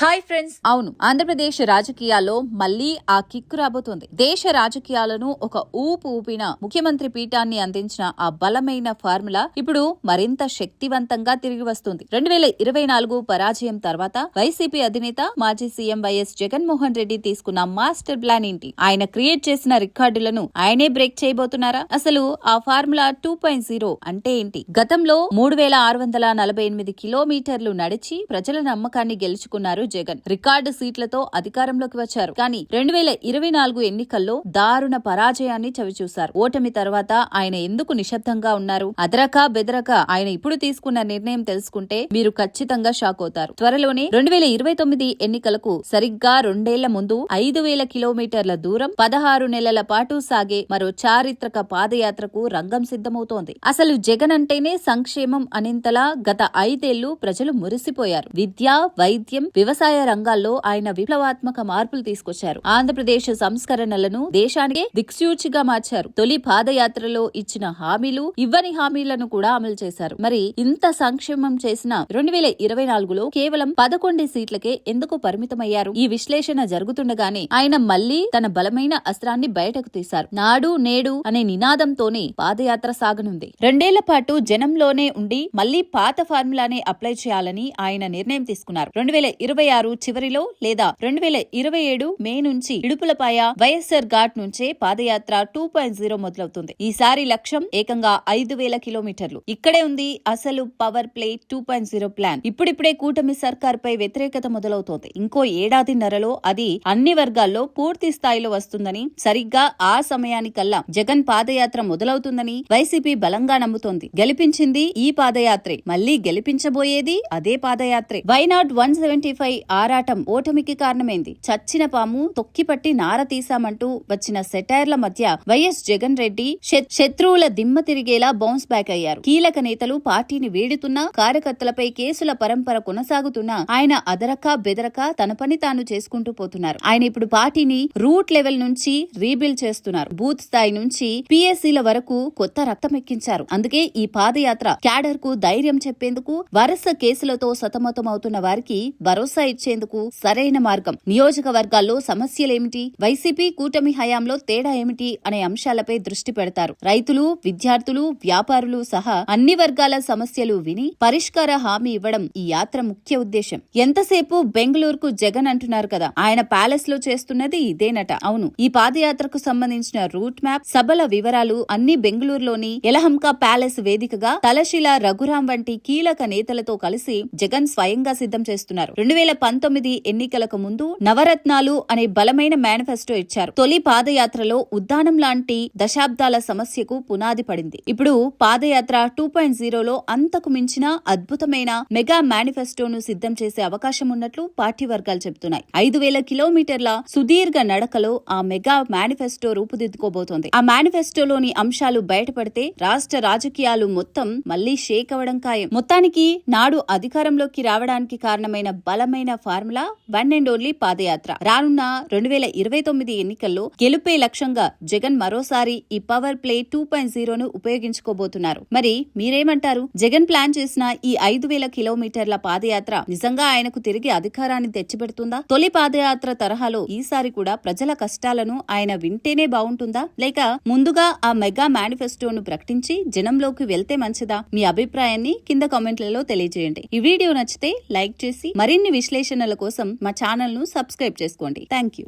Hi friends అవును ఆంధ్రప్రదేశ్ రాజకీయాల్లో మళ్ళీ ఆ కిక్కు రాబోతోంది. దేశ రాజకీయాలను ఒక ఊపు ఊపిన ముఖ్యమంత్రి పీఠాన్ని అందించిన ఆ బలమైన ఫార్ములా ఇప్పుడు మరింత శక్తివంతంగా తిరిగి వస్తుంది. రెండు వేల ఇరవై నాలుగు పరాజయం తర్వాత వైసీపీ అధినేత మాజీ సీఎం వైఎస్ జగన్మోహన్ రెడ్డి తీసుకున్న మాస్టర్ ప్లాన్ ఏంటి? ఆయన క్రియేట్ చేసిన రికార్డులను ఆయనే బ్రేక్ చేయబోతున్నారా? అసలు ఆ ఫార్ములా టూ పాయింట్ జీరో అంటే ఏంటి? గతంలో మూడు వేల ఆరు వందల నలభై ఎనిమిది కిలోమీటర్లు నడిచి ప్రజల నమ్మకాన్ని గెలుచుకున్నారు జగన్ రికార్డు సీట్లతో అధికారంలోకి వచ్చారు. కానీ రెండు వేల ఇరవై నాలుగు ఎన్నికల్లో దారుణ పరాజయాన్ని చవిచూశారు. ఓటమి తర్వాత ఆయన ఎందుకు నిశ్శబ్దంగా ఉన్నారు? అదరక బెదరక ఆయన ఇప్పుడు తీసుకున్న నిర్ణయం తెలుసుకుంటే మీరు ఖచ్చితంగా షాక్ అవుతారు. త్వరలోనే రెండు వేల ఇరవై తొమ్మిది ఎన్నికలకు సరిగ్గా రెండేళ్ళ ముందు ఐదు వేల కిలోమీటర్ల దూరం పదహారు నెలల పాటు సాగే మరో చారిత్రక పాదయాత్రకు రంగం సిద్ధమవుతోంది. అసలు జగన్ అంటేనే సంక్షేమం అనింతలా గత ఐదేళ్ళు ప్రజలు మురిసిపోయారు. విద్య వైద్యం వ్యవసాయ వ్యవసాయ రంగాల్లో ఆయన విప్లవాత్మక మార్పులు తీసుకొచ్చారు. ఆంధ్రప్రదేశ్ సంస్కరణలను దేశానికే దిక్సూచిగా మార్చారు. తొలి పాదయాత్రలో ఇచ్చిన హామీలు ఇవ్వని హామీలను కూడా అమలు చేశారు. మరి ఇంత సంక్షేమం చేసిన రెండు వేల ఇరవై నాలుగులో కేవలం పదకొండు సీట్లకే ఎందుకు పరిమితమయ్యారు? ఈ విశ్లేషణ జరుగుతుండగానే ఆయన మళ్ళీ తన బలమైన అస్త్రాన్ని బయటకు తీశారు. నాడు నేడు అనే నినాదంతోనే పాదయాత్ర సాగనుంది. రెండేళ్ళ పాటు జనంలోనే ఉండి మళ్ళీ పాత ఫార్ములానే అప్లై చేయాలని ఆయన నిర్ణయం తీసుకున్నారు. రెండు వేల ఇరవై ఆరు చివరిలో లేదా రెండు వేల ఇరవై ఏడు మే నుంచి ఇడుపులపాయ వైఎస్ఆర్ ఘాట్ నుంచే పాదయాత్ర టూ పాయింట్ జీరో మొదలవుతుంది. ఈసారి లక్ష్యం ఏకంగా ఐదు వేల కిలోమీటర్లు. ఇక్కడే ఉంది అసలు power play two point zero plan. ఇప్పుడిప్పుడే కూటమి సర్కార్ పై వ్యతిరేకత మొదలవుతోంది. ఇంకో ఏడాదిన్నరలో అది అన్ని వర్గాల్లో పూర్తి స్థాయిలో వస్తుందని సరిగ్గా ఆ సమయానికల్లా జగన్ పాదయాత్ర మొదలవుతుందని వైసీపీ బలంగా నమ్ముతోంది. గెలిపించింది ఈ పాదయాత్రే మళ్ళీ గెలిపించబోయేది అదే పాదయాత్రే. Why not one seventy five ఆరాటం ఓటమికి కారణమైంది. చచ్చిన పాము తొక్కిపట్టి నార తీశామంటూ వచ్చిన సెటైర్ల మధ్య వైఎస్ జగన్ రెడ్డి శత్రువుల దిమ్మ తిరిగేలా బౌన్స్ బ్యాక్ అయ్యారు. కీలక నేతలు పార్టీని వీడుతున్నా కార్యకర్తలపై కేసుల పరంపర కొనసాగుతున్నా ఆయన అదరక బెదరక తన పని తాను చేసుకుంటూ పోతున్నారు. ఆయన ఇప్పుడు పార్టీని రూట్ లెవెల్ నుంచి రీబిల్డ్ చేస్తున్నారు. బూత్ స్థాయి నుంచి పిఎస్సీల వరకు కొత్త రక్తం ఎక్కించారు. అందుకే ఈ పాదయాత్ర క్యాడర్కు ధైర్యం చెప్పేందుకు వరుస కేసులతో సతమతమవుతున్న వారికి భరోసా ఇచ్చేందుకు సరైన మార్గం. నియోజకవర్గాల్లో సమస్యలేమిటి? వైసీపీ కూటమి హయాంలో తేడా ఏమిటి? అనే అంశాలపై దృష్టి పెడతారు. రైతులు విద్యార్థులు వ్యాపారులు సహా అన్ని వర్గాల సమస్యలు విని పరిష్కార హామీ ఇవ్వడం ఈ యాత్ర ముఖ్య ఉద్దేశం. ఎంతసేపు బెంగళూరుకు జగన్ అంటున్నారు కదా? ఆయన ప్యాలెస్లో చేస్తున్నది ఇదేనట అవును ఈ పాదయాత్రకు సంబంధించిన రూట్ మ్యాప్ సభల వివరాలు అన్ని బెంగళూరులోని ఎలహంకా ప్యాలెస్ వేదికగా తలశిల రఘురాం వంటి కీలక నేతలతో కలిసి జగన్ స్వయంగా సిద్ధం చేస్తున్నారు. రెండు వేల పంతొమ్మిది ఎన్నికలకు ముందు నవరత్నాలు అనే బలమైన మేనిఫెస్టో ఇచ్చారు. తొలి పాదయాత్రలో ఉద్దానం లాంటి దశాబ్దాల సమస్యకు పునాది పడింది. ఇప్పుడు పాదయాత్ర టూ పాయింట్ జీరోలో అంతకు మించిన అద్భుతమైన మెగా మేనిఫెస్టోను సిద్ధం చేసే అవకాశం ఉన్నట్లు పార్టీ వర్గాలు చెబుతున్నాయి. ఐదు వేల కిలోమీటర్ల సుదీర్ఘ నడకలో ఆ మెగా మేనిఫెస్టో రూపుదిద్దుకోబోతోంది. ఆ మేనిఫెస్టోలోని అంశాలు బయటపడితే రాష్ట్ర రాజకీయాలు మొత్తం మళ్ళీ షేక్ అవ్వడం ఖాయం. మొత్తానికి నాడు అధికారంలోకి రావడానికి కారణమైన బలమైన ఫార్ములా వన్ అండ్ ఓన్లీ పాదయాత్ర. రానున్న రెండు వేల ఇరవై తొమ్మిది ఎన్నికల్లో గెలుపే లక్ష్యంగా జగన్ మరోసారి ఈ పవర్ ప్లే టూ పాయింట్ జీరోను ఉపయోగించుకోబోతున్నారు. మరి మీరేమంటారు? జగన్ ప్లాన్ చేసిన ఈ ఐదు వేల కిలోమీటర్ల పాదయాత్ర నిజంగా ఆయనకు తిరిగి అధికారాన్ని తెచ్చిపెడుతుందా? తొలి పాదయాత్ర తరహాలో ఈసారి కూడా ప్రజల కష్టాలను ఆయన వింటేనే బాగుంటుందా? లేక ముందుగా ఆ మెగా మేనిఫెస్టోను ప్రకటించి జనంలోకి వెళ్తే మంచిదా? మీ అభిప్రాయాన్ని కింద కామెంట్లలో తెలియజేయండి. ఈ వీడియో నచ్చితే లైక్ చేసి మరిన్ని విశ్లేషణల కోసం మా ఛానల్ను సబ్స్క్రైబ్ చేసుకోండి. Thank you